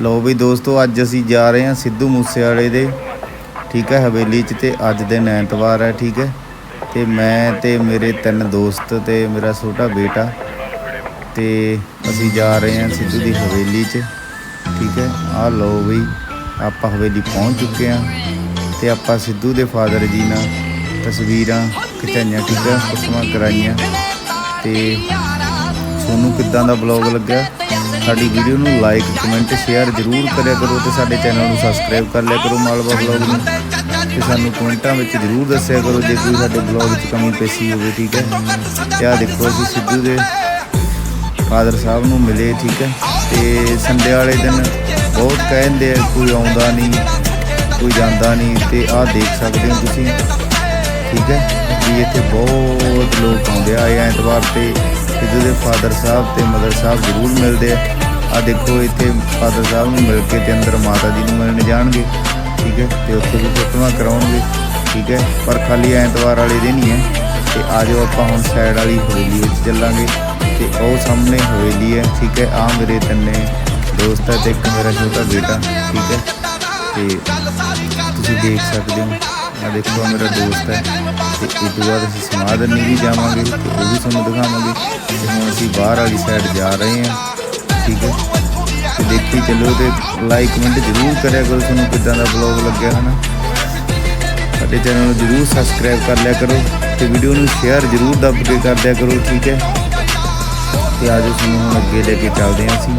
ਲਓ ਵੀ ਦੋਸਤੋ, ਅੱਜ ਅਸੀਂ ਜਾ ਰਹੇ ਹਾਂ ਸਿੱਧੂ ਮੂਸੇਵਾਲੇ ਦੇ, ਠੀਕ ਹੈ, ਹਵੇਲੀ 'ਚ ਤੇ ਅੱਜ ਦਿਨ ਐਤਵਾਰ ਹੈ, ਠੀਕ ਹੈ। ਤੇ ਮੈਂ ਤੇ ਮੇਰੇ ਤਿੰਨ ਦੋਸਤ ਤੇ ਮੇਰਾ ਛੋਟਾ ਬੇਟਾ ਤੇ ਅਸੀਂ ਜਾ ਰਹੇ ਹਾਂ ਸਿੱਧੂ ਦੀ ਹਵੇਲੀ 'ਚ, ਠੀਕ ਹੈ। ਆਹ ਲਓ ਵੀ ਆਪਾਂ ਹਵੇਲੀ ਪਹੁੰਚ ਚੁੱਕੇ ਹਾਂ ਤੇ ਆਪਾਂ ਸਿੱਧੂ ਦੇ ਫਾਦਰ ਜੀ ਨਾਲ ਤਸਵੀਰਾਂ ਖਿਚਾਈਆਂ, ਠੀਕ ਹੈ ਫੋਟੋਆਂ ਕਰਾਈਆਂ। ਤੇ ਤੁਹਾਨੂੰ ਕਿੱਦਾਂ ਦਾ ਬਲੌਗ ਲੱਗਿਆ? ਸਾਡੀ ਵੀਡੀਓ ਨੂੰ ਲਾਈਕ ਕਮੈਂਟ ਸ਼ੇਅਰ ਜ਼ਰੂਰ ਕਰਿਆ ਕਰੋ ਤੇ ਸਾਡੇ ਚੈਨਲ ਨੂੰ ਸਬਸਕ੍ਰਾਈਬ ਕਰ ਲਿਆ ਕਰੋ ਮਾਲਵਾ ਬਲੌਗ ਨੂੰ। ਤੇ ਸਾਨੂੰ ਕਮੈਂਟਾਂ ਵਿੱਚ ਜ਼ਰੂਰ ਦੱਸਿਆ ਕਰੋ ਜੇ ਕੋਈ ਸਾਡੇ ਬਲੌਗ ਵਿੱਚ ਕਮੀ ਪੇਸ਼ੀ ਹੋਵੇ, ਠੀਕ ਹੈ? ਤੇ ਆਹ ਦੇਖੋ ਅਸੀਂ ਸਿੱਧੂ ਦੇ ਫਾਦਰ ਸਾਹਿਬ ਨੂੰ ਮਿਲੇ, ਠੀਕ ਹੈ? ਤੇ ਸੰਡੇ ਵਾਲੇ ਦਿਨ ਬਹੁਤ ਕਹਿੰਦੇ ਆ, ਕੋਈ ਆਉਂਦਾ ਨਹੀਂ, ਕੋਈ ਜਾਂਦਾ ਨਹੀਂ, ਤੇ ਆਹ ਦੇਖ ਸਕਦੇ ਹੋ ਤੁਸੀਂ, ਠੀਕ ਹੈ? ਵੀ ਇੱਥੇ ਬਹੁਤ ਲੋਕ ਆਉਂਦੇ ਆ ਐਤਵਾਰ ਤੇ ਸਿੱਧੂ ਦੇ ਫਾਦਰ ਸਾਹਿਬ ਤੇ ਮਦਰ ਸਾਹਿਬ ਜ਼ਰੂਰ ਮਿਲਦੇ ਆ। ਆ ਦੇਖੋ, ਇੱਥੇ ਫਾਦਰ ਸਾਹਿਬ ਨੂੰ ਮਿਲ ਕੇ ਤੇ ਅੰਦਰ ਮਾਤਾ ਜੀ ਨੂੰ ਮਿਲਣ ਜਾਣਗੇ, ਠੀਕ ਹੈ? ਤੇ ਉੱਥੇ ਵੀ ਫੋਟੋਆਂ ਕਰਾਉਣਗੇ, ਠੀਕ ਹੈ? ਪਰ ਖਾਲੀ ਐਤਵਾਰ ਵਾਲੇ ਦਿਨ ਹੀ ਹੈ ਤੇ ਆ ਜਾਓ, ਆਪਾਂ ਹੁਣ ਸਾਈਡ ਵਾਲੀ ਹਵੇਲੀ ਵਿੱਚ ਚੱਲਾਂਗੇ। ਤੇ ਉਹ ਸਾਹਮਣੇ ਹਵੇਲੀ ਹੈ, ਠੀਕ ਹੈ? ਆ ਮੇਰੇ ਤਿੰਨੇ ਦੋਸਤ ਹੈ ਤੇ ਇੱਕ ਮੇਰਾ ਛੋਟਾ ਬੇਟਾ, ਠੀਕ ਹੈ? ਤੇ ਤੁਸੀਂ ਦੇਖ ਸਕਦੇ ਹੋ ਆ ਦੇਖੋ ਮੇਰਾ ਦੋਸਤ ਹੈ। ਤੇ ਇਸ ਤੋਂ ਬਾਅਦ ਅਸੀਂ ਸਮਾਧਨ ਵੀ ਜਾਵਾਂਗੇ ਤੇ ਉਹ ਵੀ ਤੁਹਾਨੂੰ ਦਿਖਾਵਾਂਗੇ। ਤੇ ਹੁਣ ਅਸੀਂ ਬਾਹਰ ਵਾਲੀ ਸਾਈਡ ਜਾ ਰਹੇ ਹਾਂ। ਠੀਕ ਹੈ। ਤੇ ਦੇਖੀ ਚੱਲੋ ਤੇ ਲਾਈਕ ਕਮੈਂਟ ਜ਼ਰੂਰ ਕਰਿਆ ਕਰੋ ਤੁਹਾਨੂੰ ਕਿੱਦਾਂ ਦਾ ਬਲੌਗ ਲੱਗਿਆ ਹਨਾ। ਸਾਡੇ ਚੈਨਲ ਨੂੰ ਜ਼ਰੂਰ ਸਬਸਕ੍ਰਾਈਬ ਕਰ ਲਿਆ ਕਰੋ ਤੇ ਵੀਡੀਓ ਨੂੰ ਸ਼ੇਅਰ ਜ਼ਰੂਰ ਦੱਬ ਕੇ ਕਰ ਦਿਆ ਕਰੋ, ਠੀਕ ਹੈ। ਤੇ ਆਜੋ ਤੁਹਾਨੂੰ ਹੁਣ ਅੱਗੇ ਲੈ ਕੇ ਚੱਲਦੇ ਹਾਂ ਅਸੀਂ।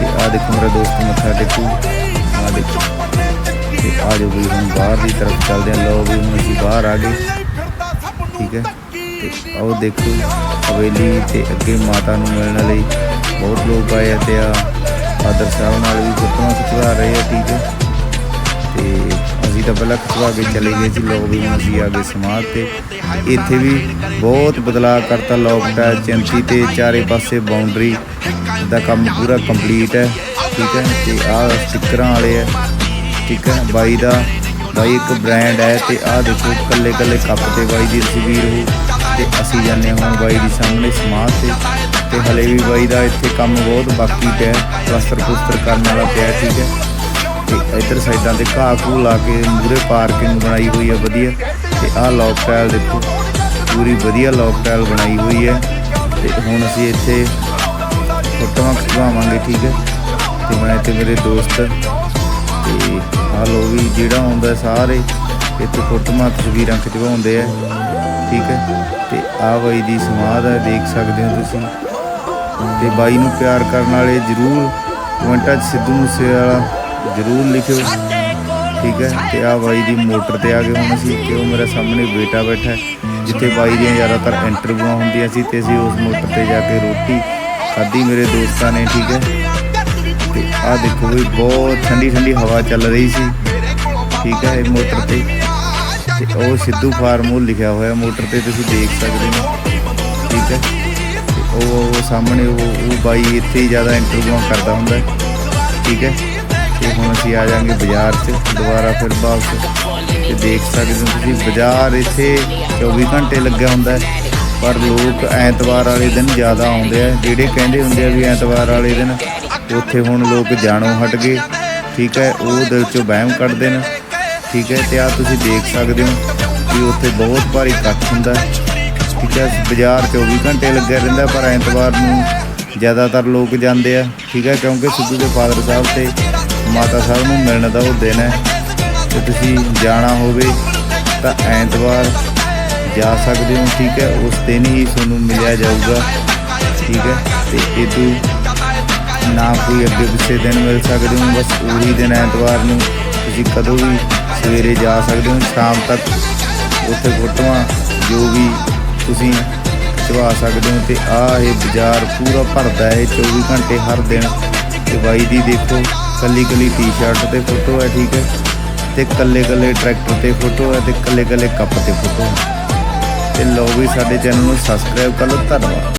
ਤੇ ਆ ਦੇਖੋ ਮੇਰਾ ਦੋਸਤ ਮੱਥਾ ਟੇਕੂ। ਆ ਦੇਖੋ। ਤੇ ਆ ਜਾਓ ਵੀ ਹੁਣ ਬਾਹਰ ਦੀ ਤਰਫ ਚੱਲਦੇ ਹਾਂ। ਲੋ ਵੀ ਹੁਣ ਅਸੀਂ ਬਾਹਰ ਆ ਗਏ। ਠੀਕ ਹੈ। ਤੇ ਆਓ ਦੇਖੋ, ਹਵੇਲੀ ਤੇ ਅੱਗੇ ਮਾਤਾ ਨੂੰ ਮਿਲਣ ਲਈ ਬਹੁਤ ਲੋਕ ਆਏ ਆ ਤੇ ਆ ਫਾਦਰ ਸਾਹਿਬ ਨਾਲ ਵੀ ਫੋਟੋਆਂ ਖਿਚਵਾ ਰਹੇ ਆ ਠੀਕ ਹੈ। ਤੇ ਅਸੀਂ ਤਾਂ ਪਹਿਲਾਂ ਖਿਚਵਾ ਕੇ ਚਲੇ ਗਏ ਸੀ ਲੋਕ ਵੀ ਹੁਣ ਅਸੀਂ ਆ ਗਏ ਸਮਾਧ ਤੇ। ਇੱਥੇ ਵੀ ਬਹੁਤ ਬਦਲਾਅ ਕਰਤਾ ਲੋਕਟਾ ਚਿੰਤੀ ਤੇ ਚਾਰੇ ਪਾਸੇ ਬਾਉਂਡਰੀ ਦਾ ਕੰਮ ਪੂਰਾ ਕੰਪਲੀਟ ਹੈ, ਠੀਕ ਹੈ। ਤੇ ਆਹ ਸਟਿੱਕਰਾਂ ਵਾਲੇ ਆ, ਠੀਕ ਹੈ। ਬਾਈ ਦਾ, ਬਾਈ ਇੱਕ ਬ੍ਰਾਂਡ ਹੈ ਤੇ ਆਹ ਦੇਖੋ ਕੱਲੇ ਕੱਲੇ ਕੱਪ ਤੇ ਬਾਈ ਦੀ ਤਸਵੀਰ ਹੋ। ਤੇ ਅਸੀਂ ਜਾਂਦੇ ਹਾਂ ਬਾਈ ਦੇ ਸਾਹਮਣੇ ਸਮਾਧ ਤੇ। ਤੇ ਹਲੇ ਵੀ ਬਾਈ ਦਾ ਇੱਥੇ ਕੰਮ ਬਹੁਤ ਬਾਕੀ ਪਿਆ ਹੈ। ਪਲਸਤਰ ਪੁਸਤਰ ਕਰਨ ਵਾਲਾ ਪਿਆ, ਠੀਕ ਹੈ। ਤੇ ਇੱਧਰ ਸਾਈਡਾਂ ਤੇ ਘਾਹ ਘੂ ਲਾ ਕੇ ਮੂਰੇ ਪਾਰਕਿੰਗ ਬਣਾਈ ਹੋਈ ਹੈ, ਵਧੀਆ। ਤੇ ਆਹ ਲੌਕ ਟਾਇਲ ਦੇਖੋ, ਪੂਰੀ ਵਧੀਆ ਲੌਕ ਟਾਇਲ ਬਣਾਈ ਹੋਈ ਹੈ। ਤੇ ਹੁਣ ਅਸੀਂ ਇੱਥੇ ਫੋਟੋਆਂ ਖਿਚਵਾਵਾਂਗੇ, ਠੀਕ ਹੈ। ਤੇ ਮੈਂ ਤੇ ਮੇਰੇ ਦੋਸਤ, ਤੇ ਆਹ ਲੋ ਵੀ ਜਿਹੜਾ ਆਉਂਦਾ ਸਾਰੇ, ਇੱਥੇ ਫੋਟੋਆਂ, ਤਸਵੀਰਾਂ ਖਿਚਵਾਉਂਦੇ ਆ। ਠੀਕ ਹੈ? ਤੇ ਆਹ ਬਾਈ ਦੀ ਸਮਾਧ ਹੈ, ਦੇਖ ਸਕਦੇ ਹੋ ਤੁਸੀਂ। ਤੇ ਬਾਈ ਨੂੰ ਪਿਆਰ ਕਰਨ ਵਾਲੇ ਜਰੂਰ ਕਮੈਂਟਾਂ 'ਚ ਸਿੱਧੂ ਮੂਸੇਵਾਲਾ ਜਰੂਰ ਲਿਖਿਓ। ਠੀਕ ਹੈ? ਤੇ ਆ ਬਾਈ ਦੀ ਮੋਟਰ ਤੇ ਆ ਗਏ ਹੁਣ ਅਸੀਂ, ਤੇ ਉਹ ਮੇਰੇ ਸਾਹਮਣੇ ਬੇਟਾ ਬੈਠਾ ਜਿੱਥੇ ਬਾਈ ਦੀਆਂ ਜ਼ਿਆਦਾਤਰ ਇੰਟਰਵਿਊਆਂ ਹੁੰਦੀਆਂ ਸੀ, ਤੇ ਅਸੀਂ ਉਸ ਮੋਟਰ ਤੇ ਜਾ ਕੇ ਰੋਟੀ ਖਾਧੀ ਮੇਰੇ ਦੋਸਤਾਂ ਨੇ, ਠੀਕ ਹੈ? ਤੇ ਆ ਦੇਖੋ ਵੀ ਬਹੁਤ ਠੰਡੀ ਠੰਡੀ ਹਵਾ ਚੱਲ ਰਹੀ ਸੀ। ਠੀਕ ਹੈ? ਇਹ ਮੋਟਰ ਤੇ। ਤੇ ਉਹ ਸਿੱਧੂ ਫਾਰਮੂਲ ਲਿਖਿਆ ਹੋਇਆ, ਮੋਟਰ ਤੇ ਤੁਸੀਂ ਦੇਖ ਸਕਦੇ ਹੋ। ਠੀਕ ਹੈ। ਉਹ ਸਾਹਮਣੇ ਉਹ ਉਹ ਬਾਈ ਇੱਥੇ ਹੀ ਜ਼ਿਆਦਾ ਇੰਟਰਵਿਊਆਂ ਕਰਦਾ ਹੁੰਦਾ ਠੀਕ ਹੈ। ਤੇ ਹੁਣ ਅਸੀਂ ਆ ਜਾਾਂਗੇ ਬਾਜ਼ਾਰ 'ਚ, ਦੁਬਾਰਾ ਫਿਰ ਵਾਪਸ। ਤੇ ਦੇਖ ਸਕਦੇ ਹੋ ਤੁਸੀਂ, ਬਾਜ਼ਾਰ ਇੱਥੇ 24 ਘੰਟੇ ਲੱਗਿਆ ਹੁੰਦਾ ਪਰ ਲੋਕ ਐਤਵਾਰ ਵਾਲੇ ਦਿਨ ਜ਼ਿਆਦਾ ਆਉਂਦੇ ਆ। ਜਿਹੜੇ ਕਹਿੰਦੇ ਹੁੰਦੇ ਆ ਵੀ ਐਤਵਾਰ ਵਾਲੇ ਦਿਨ, ਉੱਥੇ ਹੁਣ ਲੋਕ ਜਾਣੋਂ ਹਟ ਗਏ। ਠੀਕ ਹੈ। ਉਹ ਦਿਲ ਚੋਂ ਵਹਿਮ ਕੱਢਦੇ ਨੇ। ਠੀਕ ਹੈ, ਤੇ ਆ ਤੁਸੀਂ ਦੇਖ ਸਕਦੇ ਹੋ ਕਿ ਉੱਥੇ ਬਹੁਤ ਭਾਰੀ ਇਕੱਠ ਹੁੰਦਾ ਠੀਕ ਹੈ, ਬਾਜ਼ਾਰ 24 ਘੰਟੇ ਲੱਗਿਆ ਰਹਿੰਦਾ ਪਰ ਐਤਵਾਰ ਨੂੰ ਜ਼ਿਆਦਾਤਰ ਲੋਕ ਜਾਂਦੇ ਆ। ਠੀਕ ਹੈ, ਕਿਉਂਕਿ ਸਿੱਧੂ ਦੇ ਫਾਦਰ ਸਾਹਿਬ ਤੇ ਮਾਤਾ ਸਾਹਿਬ ਨੂੰ ਮਿਲਣ ਦਾ ਉਹ ਦਿਨ ਹੈ। ਤੇ ਤੁਸੀਂ ਜਾਣਾ ਹੋਵੇ ਤਾਂ ਐਤਵਾਰ ਜਾ ਸਕਦੇ ਹੋ। ਠੀਕ ਹੈ, ਉਸ ਦਿਨ ਹੀ ਤੁਹਾਨੂੰ ਮਿਲਿਆ ਜਾਊਗਾ। ਠੀਕ ਹੈ, ਤੇ ਇਹ ਤੋਂ ਨਾ ਕੋਈ ਅੱਗੇ ਪਿੱਛੇ ਦਿਨ ਮਿਲ ਸਕਦੇ ਹੋ। ਬਸ ਉਹੀ ਦਿਨ ਐਤਵਾਰ ਨੂੰ ਤੁਸੀਂ ਕਦੋਂ ਵੀ ਸਵੇਰੇ ਜਾ ਸਕਦੇ ਹੋ, ਸ਼ਾਮ ਤੱਕ ਉੱਥੇ ਫੋਟੋਆਂ ਜੋ ਵੀ ਤੁਸੀਂ ਖਿਚਵਾ ਸਕਦੇ ਹੋ ਤੇ ਆ ਇਹ ਬਾਜ਼ਾਰ ਪੂਰਾ ਭਰਦਾ ਹੈ 24 ਘੰਟੇ ਹਰ ਦਿਨ। ਤੇ ਬਾਈ ਦੀ ਦੇਖੋ ਕੱਲੀ ਕੱਲੀ ਟੀ-ਸ਼ਰਟ ਤੇ ਫੋਟੋ ਹੈ, ਠੀਕ ਹੈ? ਤੇ ਕੱਲੇ ਕੱਲੇ ਟਰੈਕਟਰ ਤੇ ਫੋਟੋ ਹੈ ਤੇ ਕੱਲੇ ਕੱਲੇ ਕੱਪ ਤੇ ਫੋਟੋ ਹੈ। ਤੇ ਲਓ ਵੀ ਸਾਡੇ ਚੈਨਲ ਨੂੰ ਸਬਸਕ੍ਰਾਈਬ ਕਰ ਲਓ, ਧੰਨਵਾਦ।